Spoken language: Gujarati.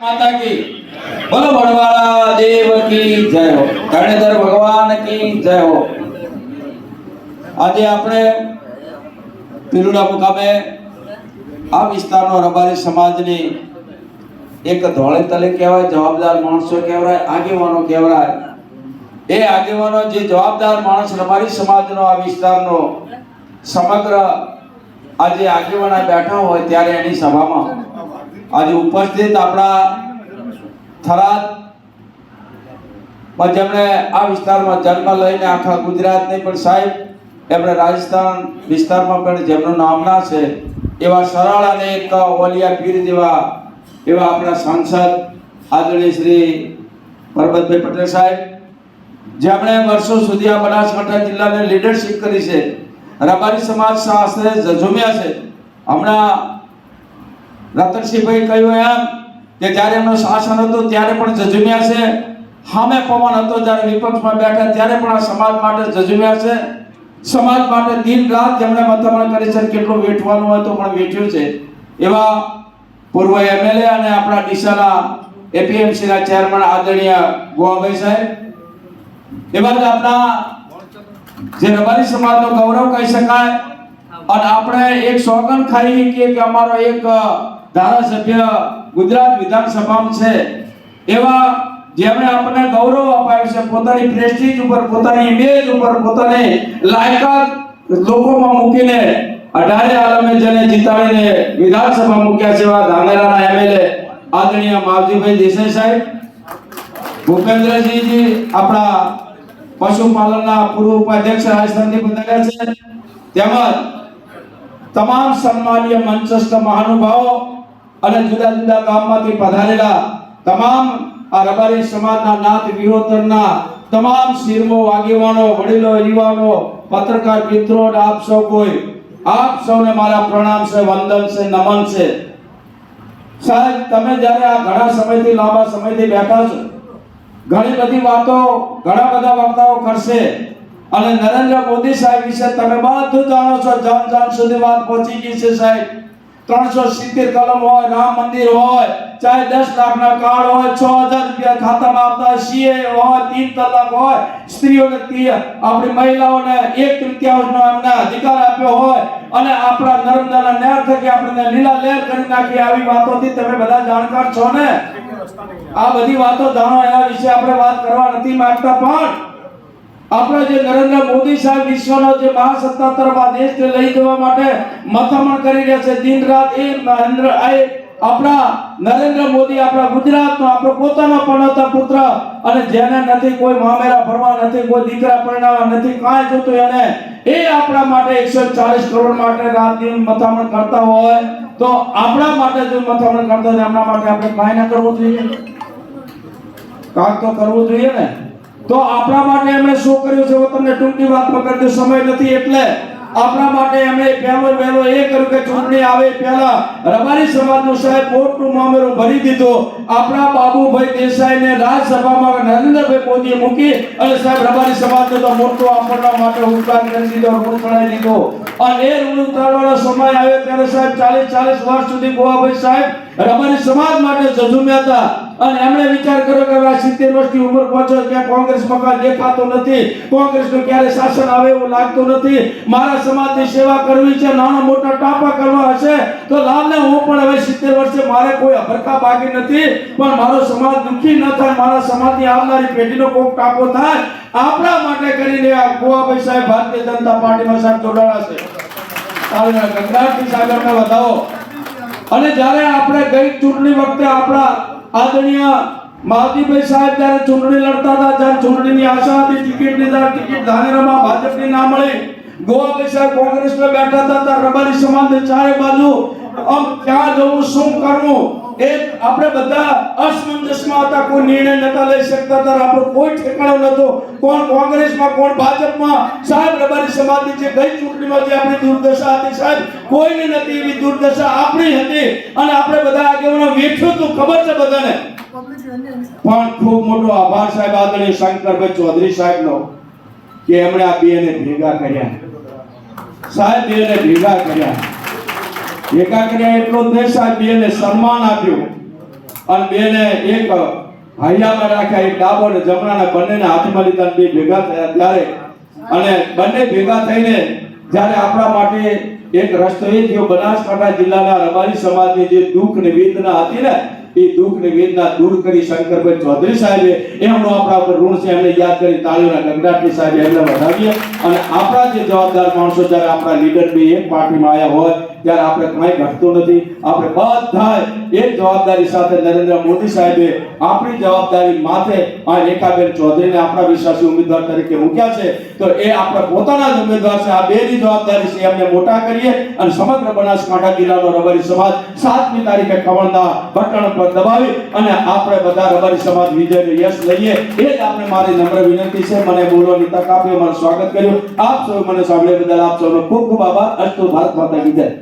માતા કી બોલો બળવાળા દેવ કી જય હો. ધરણીધર ભગવાન કી જય હો. આજે આપણે પિરુડા મુકામે આ વિસ્તારનો રબારી સમાજની એક ધોળે તલે કહેવાય, જવાબદાર માણસો કહેવાય, આગેવાનો કહેવાય. એ આગેવાનો જે જવાબદાર માણસ રબારી સમાજનો આ વિસ્તારનો સમગ્ર આજે આગેવાના બેઠા હોય ત્યારે એની સભામાં આજે ઉપસ્થિત આપણા થરાદમાં જેમણે આ વિસ્તારમાં જન્મ લઈને આખા ગુજરાતની પણ સાહેબ, એમણે રાજસ્થાન વિસ્તારમાં પણ જેમનું નામના છે, એવા સરળ અને એક ઓલિયા પીર જેવા, એવા આપણા સાંસદ આદરણીય શ્રી પરબતભાઈ પટેલ સાહેબ, જેમણે વર્ષો સુધી આ બનાસકાંઠા જિલ્લાને લીડરશિપ કરી છે. રબારી સમાજ શાસ્ત્રે ઝઝુમ્યા છે. હમણાં રતનસિંહભાઈ કહ્યું એમ કે જ્યારે એમનો શાસન હતું ત્યારે પણ જજુમ્યા છે. સામે પવન હતો જ્યારે વિપક્ષમાં બેઠા ત્યારે પણ આ સમાજ માટે જજુમ્યા છે. સમાજ માટે દિન રાત જેમણે મથામણ કરી છે કેટલું વેઠવાનું હોય તો પણ વેઠ્યું છે. એવા પૂર્વ એમએલએ અને આપણા ડીસાના એપીએમસીના ચેરમેન આદરણીય ગોવાભાઈ સાહેબ. એવા જ આપણા જે રબારી સમાજનો ગૌરવ કહી શકાય. અને આપણે એક સોગન ખાઈ કે અમારો એક ધારાસભ્ય ગુજરાત વિધાનસભામાં છે. એવા જેમણે આપણને ગૌરવ અપાવ્યું છે, પોતાની પ્રેસ્ટીજ ઉપર, પોતાની ઇમેજ ઉપર, પોતાની લાયકાત લોકોમાં મૂકીને અઢારે આલમે જેને જીતાડીને વિધાનસભા મૂક્યા છે એવા ધાનેરાના એમએલએ આદરણીય માવજીભાઈ દેસાઈ સાહેબ, ભૂપેન્દ્રજીજી આપણા પશુપાલનના પૂર્વ ઉપાધ્યક્ષ રાજસ્થાનથી પધાર્યા છે. તેમજ તમામ સન્માનીય મંચસ્થ મહાનુભાવો અને જુદા જુદા ગામમાંથી પધારેલા તમામ આ રબારી સમાજના નાત વિહોતરના તમામ શિરમો, આગેવાનો, વડીલો, યુવાનો, પત્રકાર મિત્રો આપ સૌ કોઈ, આપ સૌને મારા પ્રણામ છે, વંદન છે, નમન છે. સાહેબ, તમે જ્યારે આ ઘણા સમયથી, લાંબા સમયથી બેઠા છો, ઘણી બધી વાતો, ઘણા બધા વાર્તાઓ કરશે અને નરેન્દ્ર મોદી સાહેબ વિશે તમે બધું જાણો છો, જન જન સુધી વાત પહોંચી ગઈ છે સાહેબ. ત્રણસો સિત્તેર કલમ હોય, રામ મંદિર હોય, ચાહે દસ લાખના કાર્ડ હોય, છ હજાર રૂપિયા ખાતામાં આવતા સીએ હોય, તીન તલાક હોય, સ્ત્રીઓને આપણી મહિલાઓને એક તૃતીયાંશનો એમને અધિકાર આપ્યો હોય, અને આપણા નર્મદાના નહેર થકી આપણને લીલા લહેર કરી નાખી આવી વાતોથી તમે બધા જાણકાર છો ને? આ બધી વાતો જાણો, એના વિશે આપણે વાત કરવા નથી માંગતા પણ આપણે જે નરેન્દ્ર મોદી સાહેબ વિશ્વનો જે મહાસત્તા તરફ દેશને લઈ જવા માટે મથામણ કરી રહ્યા છે, દિન રાત એ મહેન્દ્ર, એ આપણા નરેન્દ્ર મોદી, આપણા ગુજરાતનો, આપણો પોતાનો પરણોતા પુત્ર અને જેને નથી કોઈ મામેરા ભરવા, નથી કોઈ દીકરા પરણાવવા, નથી કાંઈ જોતું એને, એ આપણા માટે 140 કરોડ માટે રાત દિન મથામણ કરતા હોય, તો આપણા માટે જો મથામણ કરતા હોય એમના માટે આપણે કાંઈ ના કરવું જોઈએ. કાંક તો કરવું જોઈએ ને. તો આપણા માટે એમણે શું કર્યું છે? હું તમને ટૂંકી વાતમાં કરી સમય નથી એટલે આપણા માટે એમણે પહેલો વહેલો એ કર્યું કે ચૂંટણી આવે પહેલા રબારી સમાજનું સાહેબ મોટું મામેરું ભરી દીધું. આપણા બાબુભાઈ દેસાઈને રાજ્યસભામાં નરેન્દ્રભાઈ મોદીએ મૂકી અને સાહેબ રબારી સમાજને તો મોટો આપણના માટે ઉપકાર કરી દીધો ઋણ ચડાવી દીધો. અને એ ઋણ ઉતારવાનો સમય આવ્યો ત્યારે સાહેબ ચાલીસ ચાલીસ વર્ષ સુધી ગોવાભાઈ સાહેબ રબારી સમાજ માટે ઝઝુમ્યા હતા. અને એમણે વિચાર કર્યો કે આ 70 વર્ષની ઉંમર પહોંચો ત્યાં કોંગ્રેસમાં મકાન દેખાતો નથી. કોંગ્રેસનું ક્યારે શાસન આવે એવું લાગતું નથી. મારા સમાજની સેવા કરવી છે, નાના મોટા ટાપા કરવા હશે, તો લાલને હું પણ હવે 70 વર્ષે મારે કોઈ અભરકા બાકી નથી. પણ મારો સમાજ દુઃખી ન થાય, મારા સમાજની આવનારી પેઢીનો કોક ટાપો થાય. આપણા માટે કરીને આ ગોવાભાઈ સાહેબ ભારતીય જનતા પાર્ટીમાં સાહેબ જોડાણા છે. સાગરને વધાવો. અને જ્યારે આપણે ગઈ ચૂંટણી વખતે આપણા આદરણીય માવજીભાઈ સાહેબ જ્યારે ચૂંટણી લડતા હતા ત્યારે ચૂંટણીની આશા હતી, ટિકિટની ત્યારે ટિકિટ ધાનેરામાં ભાજપની ના મળી ગોવાભાઈ સાહેબ કોંગ્રેસમાં બેઠા હતા, ત્યારે રબારી સમાન ચારે બાજુ ક્યાં જવું શું કરવું એ આપણે બધા અસમંજસમાં હતા, કોઈ નિર્ણય નતા લઈ શકતા હતા, આપણો કોઈ ઠેકાણો નતો કોણ કોંગ્રેસમાં, કોણ ભાજપમાં? સાહેબ, રબારી સમાજની જે ગઈ ચૂંટણીમાં જે આપણી દુર્દશા હતી, સાહેબ, કોઈને નથી એવી દુર્દશા આપણી હતી. અને આપણે બધા આગેવાનો વેઠ્યું હતું, ખબર છે બધાને? પણ ખૂબ મોટો આભાર સાહેબ, આદરણીય શંકરભાઈ ચૌધરી સાહેબનો, કે એમણે આ બેને ભેગા કર્યા. સાહેબ, બેને ભેગા કર્યા. કર્યા એટલો જ નહીં સાહેબ બેને સન્માન આપ્યું. અને બેને એક હૈયામાં રાખ્યા, એક ડાબો અને જમણાના બંનેને હાથમાં લીધા બે ભેગા થયા ત્યારે. અને બંને ભેગા થઈને જ્યારે આપણા માટે એક રસ્તો એ થયો, બનાસકાંઠા જિલ્લાના રબારી સમાજની જે દુઃખ ને વેદના હતી ને, એ દુઃખ ને વેદના દૂર કરી શંકરભાઈ ચૌધરી સાહેબે એમનો આપણા ઉપર ઋણ છે, એમને યાદ કરી તાળીઓના ગંગાટી સાહેબે એમને વધાવીએ. અને આપણા જે જવાબદાર માણસો જ્યારે આપણા લીડર બી એક પાર્ટીમાં આવ્યા હોય ત્યારે આપણે કાંઈ ઘટતું નથી. આપણે બધા એક જવાબદારી સાથે નરેન્દ્ર મોદી સાહેબે આપણી જવાબદારી માથે આ રેખાબેન ચૌધરીને આપણા વિશ્વાસી ઉમેદવાર તરીકે મૂક્યા છે. તો એ આપણા પોતાના જ ઉમેદવાર છે. આ બેની જવાબદારી છે. એમને મોટા કરીએ અને સમગ્ર બનાસકાંઠા જિલ્લાનો રબારી સમાજ સાતમી તારીખે ખમણના બટન પર દબાવી અને આપણે બધા રબારી સમાજ વિજયનો યશ લઈએ. એ જ આપણે મારી નમ્ર વિનંતી છે. મને બોલવાની તક આપી. અમારું સ્વાગત કર્યું. આપ સૌ મને સાંભળ્યા બદલ આપ સૌનો ખૂબ ખૂબ આભાર. અસ્તુ ભારત માતા કી જય.